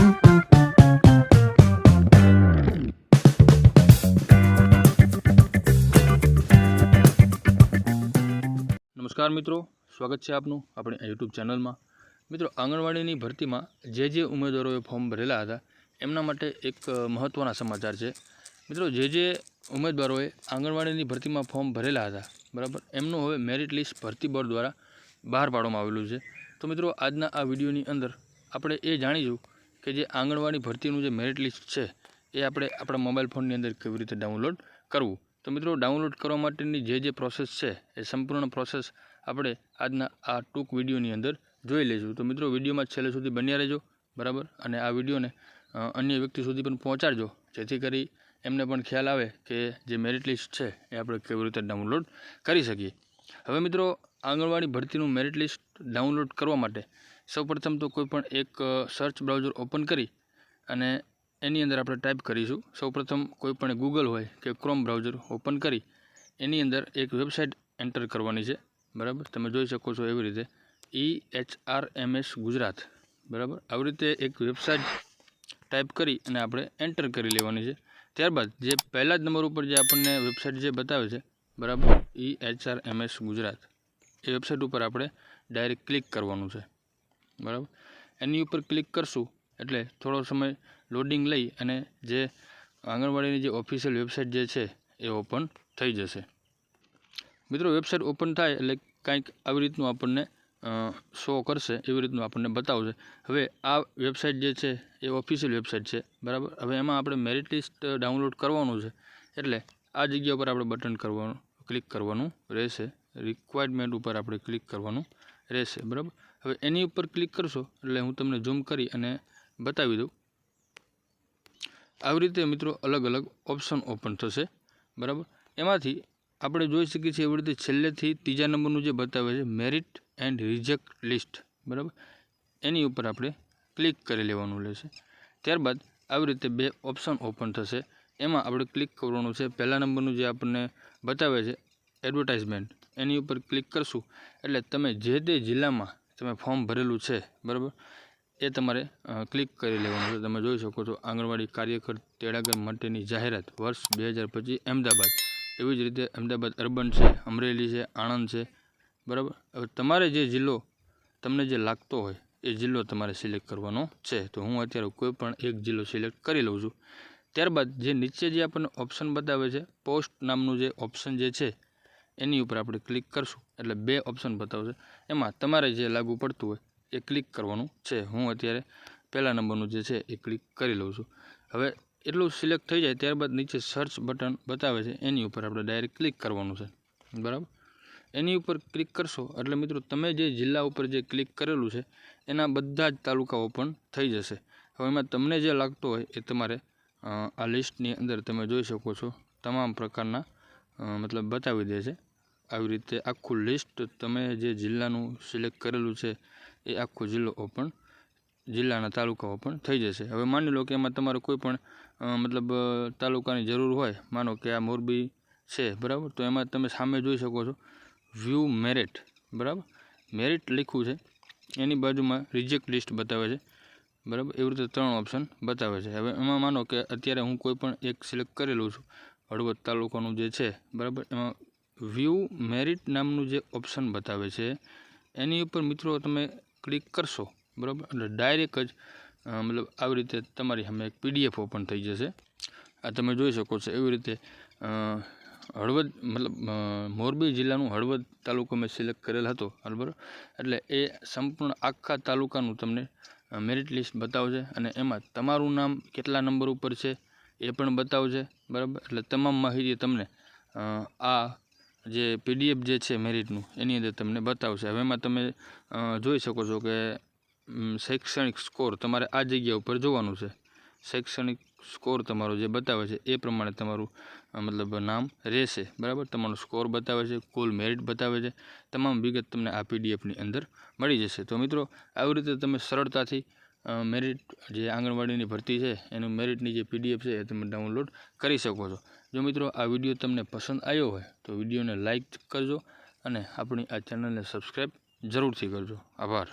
નમસ્કાર મિત્રો, સ્વાગત છે આપનું આપણી યુટ્યુબ ચેનલમાં. મિત્રો, આંગણવાડીની ભરતીમાં જે જે ઉમેદવારોએ ફોર્મ ભરેલા હતા, એમના માટે એક મહત્ત્વના સમાચાર છે. મિત્રો, જે જે ઉમેદવારોએ આંગણવાડીની ભરતીમાં ફોર્મ ભરેલા હતા, બરાબર, એમનું હવે મેરિટ લિસ્ટ ભરતી બોર્ડ દ્વારા બહાર પાડવામાં આવેલું છે. તો મિત્રો, આજના આ વિડીયોની અંદર આપણે એ જાણીશું કે જે આંગણવાડી ભરતીનું જે મેરિટ લિસ્ટ છે, એ આપણે આપણા મોબાઈલ ફોનની અંદર કેવી રીતે ડાઉનલોડ કરવું? તો મિત્રો ડાઉનલોડ કરવા માટેની જે જે પ્રોસેસ છે, એ સંપૂર્ણ પ્રોસેસ આપણે આજના આ ટૂંક વિડીયોની અંદર જોઈ લઈશું. તો મિત્રો, વિડીયોમાં છેલ્લે સુધી બન્યા રહેજો, બરાબર? અને આ વિડીયોને અન્ય વ્યક્તિ સુધી પણ પહોંચાડજો, જેથી કરી એમને પણ ખ્યાલ આવે કે જે મેરિટ લિસ્ટ છે, એ આપણે કેવી રીતે ડાઉનલોડ કરી શકીએ. હવે મિત્રો આંગણવાડી ભરતીનું મેરિટ લિસ્ટ ડાઉનલોડ કરવા માટે સૌપ્રથમ તો કોઈપણ એક સર્ચ બ્રાઉઝર ઓપન કરી અને એની અંદર આપણે ટાઈપ કરીશું. સૌપ્રથમ કોઈપણ ગૂગલ હોય કે ક્રોમ બ્રાઉઝર ઓપન કરી એની અંદર એક વેબસાઇટ એન્ટર કરવાની છે. બરાબર? તમે જોઈ શકો છો એવી રીતે E H R M S Gujarat. બરાબર? આવી રીતે એક વેબસાઇટ ટાઈપ કરી અને આપણે એન્ટર કરી લેવાની છે. ત્યારબાદ જે પહેલા જ નંબર ઉપર જે આપણને વેબસાઇટ જે બતાવે છે, બરાબર? E H R M S Gujarat. એ વેબસાઇટ ઉપર આપણે ડાયરેક્ટ ક્લિક કરવાનું છે. બરાબર? એની ઉપર ક્લિક કરશું, એટલે થોડો સમય લોડિંગ લઈ અને જે આંગણવાડીની જે ઓફિશિયલ વેબસાઇટ જે છે એ ઓપન થઈ જશે. મિત્રો વેબસાઇટ ઓપન થાય એટલે કંઈક આવી રીતનું આપણને શો કરશે, એવી રીતનું આપણને બતાવશે. હવે આ વેબસાઇટ જે છે એ ઓફિશિયલ વેબસાઇટ છે, બરાબર? હવે એમાં આપણે મેરિટ લિસ્ટ ડાઉનલોડ કરવાનું છે, એટલે આ જગ્યા ઉપર આપણે બટન કરવાનું ક્લિક કરવાનું રહેશે. રિક્વાયરમેન્ટ ઉપર આપણે ક્લિક કરવાનું રહેશે, બરાબર? હવે એની ઉપર ક્લિક કરશો, એટલે હું તમને ઝૂમ કરી અને બતાવી દઉં. આવી રીતે મિત્રો અલગ અલગ ઓપ્શન ઓપન થશે, બરાબર? એમાંથી આપણે જોઈ શકીએ છીએ એવી રીતે છેલ્લેથી ત્રીજા નંબરનું જે બતાવે છે મેરિટ એન્ડ રિજેક્ટ લિસ્ટ બરાબર? એની ઉપર આપણે ક્લિક કરી લેવાનું રહેશે. ત્યારબાદ આવી રીતે બે ઓપ્શન ઓપન થશે. એમાં આપણે ક્લિક કરવાનું છે. પહેલા નંબરનું જે આપણને બતાવે છે એડવર્ટાઇઝમેન્ટ એની ઉપર ક્લિક કરશું. એટલે તમે જે તે જિલ્લામાં તમે ફોર્મ ભરેલું છે, બરાબર? એ તમારે ક્લિક કરી લેવાનું. છે તમે જોઈ શકો છો, આંગણવાડી કાર્યકર તેડાગર માટેની જાહેરાત વર્ષ બે હજાર પચીસ અમદાવાદ. એવી જ રીતે અમદાવાદ અર્બન છે, અમરેલી છે, આણંદ છે, બરાબર? હવે તમારે જે જિલ્લો તમને જે લાગતો હોય, એ જિલ્લો તમારે સિલેક્ટ કરવાનો છે. તો હું અત્યારે કોઈ પણ એક જિલ્લો સિલેક્ટ કરી લઉં છું. ત્યારબાદ જે નીચે જે આપણને ઓપ્શન બતાવે છે પોસ્ટ નામનું જે ઓપ્શન જે છે એની ઉપર આપણે ક્લિક કરશું. એટલે બે ઓપ્શન બતાવશે. એમાં તમારે જે લાગુ પડતું હોય એ ક્લિક કરવાનું છે. હું અત્યારે પહેલા નંબરનું જે છે એ ક્લિક કરી લઉં છું. હવે એટલું સિલેક્ટ થઈ જાય ત્યારબાદ નીચે સર્ચ બટન બતાવે છે. એની ઉપર આપણે ડાયરેક્ટ ક્લિક કરવાનું છે. બરાબર? એની ઉપર ક્લિક કરશો એટલે મિત્રો તમે જે જિલ્લા ઉપર જે ક્લિક કરેલું છે, એના બધા જ તાલુકાઓ પણ થઈ જશે. હવે એમાં તમને જે લાગતો હોય એ તમારે આ લિસ્ટની અંદર તમે જોઈ શકો છો. તમામ પ્રકારના મતલબ બતાવી દે છે. આવી રીતે આખું લિસ્ટ તમે જે જિલ્લાનું સિલેક્ટ કરેલું છે, એ આખો જિલ્લો ઓપન જિલ્લાના તાલુકાઓ પણ થઈ જશે. હવે માની લો કે એમાં તમારે કોઈ પણ મતલબ તાલુકાની જરૂર હોય, માનો કે આ મોરબી છે, બરાબર? તો એમાં તમે સામે જોઈ શકો છો વ્યૂ મેરિટ બરાબર? મેરિટ લખ્યું છે. એની બાજુમાં રિજેક્ટ લિસ્ટ બતાવે છે, બરાબર? એવી રીતે ત્રણ ઓપ્શન બતાવે છે. હવે એમાં માનો કે અત્યારે હું કોઈ પણ એક સિલેક્ટ કરેલું છું, હળવદ તાલુકાનું જે છે, બરાબર? એમાં વ્યૂ મેરિટ નામનું જે ઓપ્શન બતાવે છે, એની ઉપર મિત્રો તમે ક્લિક કરશો, બરાબર? એટલે ડાયરેક્ટ જ મતલબ આવી રીતે તમારી સામે એક પીડીએફ ઓપન થઈ જશે. આ તમે જોઈ શકો છો એવી રીતે હળવદ, મતલબ મોરબી જિલ્લાનું હળવદ તાલુકો મેં સિલેક્ટ કરેલ હતો, બરાબર? એટલે એ સંપૂર્ણ આખા તાલુકાનું તમને મેરિટ લિસ્ટ બતાવશે અને એમાં તમારું નામ કેટલા નંબર ઉપર છે એ પણ બતાવશે, બરાબર? એટલે તમામ માહિતી તમને આ જે પીડીએફ જે છે મેરિટનું, એની અંદર તમને બતાવશે. હવે એમાં તમે જોઈ શકો છો કે શૈક્ષણિક સ્કોર તમારે આ જગ્યા ઉપર જોવાનું છે. શૈક્ષણિક સ્કોર તમારો જે બતાવે છે, એ પ્રમાણે તમારું મતલબ નામ રહેશે. બરાબર? તમારો સ્કોર બતાવે છે, કુલ મેરિટ બતાવે છે. તમામ વિગત તમને આ પીડીએફની અંદર મળી જશે. તો મિત્રો, આવી રીતે તમે સરળતાથી મેરિટ જે આંગણવાડીની ભરતી છે, એનું મેરિટની જે પીડીએફ છે એ તમે ડાઉનલોડ કરી શકો છો. જો મિત્રો આ વીડિયો તમને પસંદ આવ્યો હોય, તો વિડીયોને લાઇક કરજો અને આપણી આ ચેનલને સબસ્ક્રાઈબ જરૂરથી કરજો. આભાર.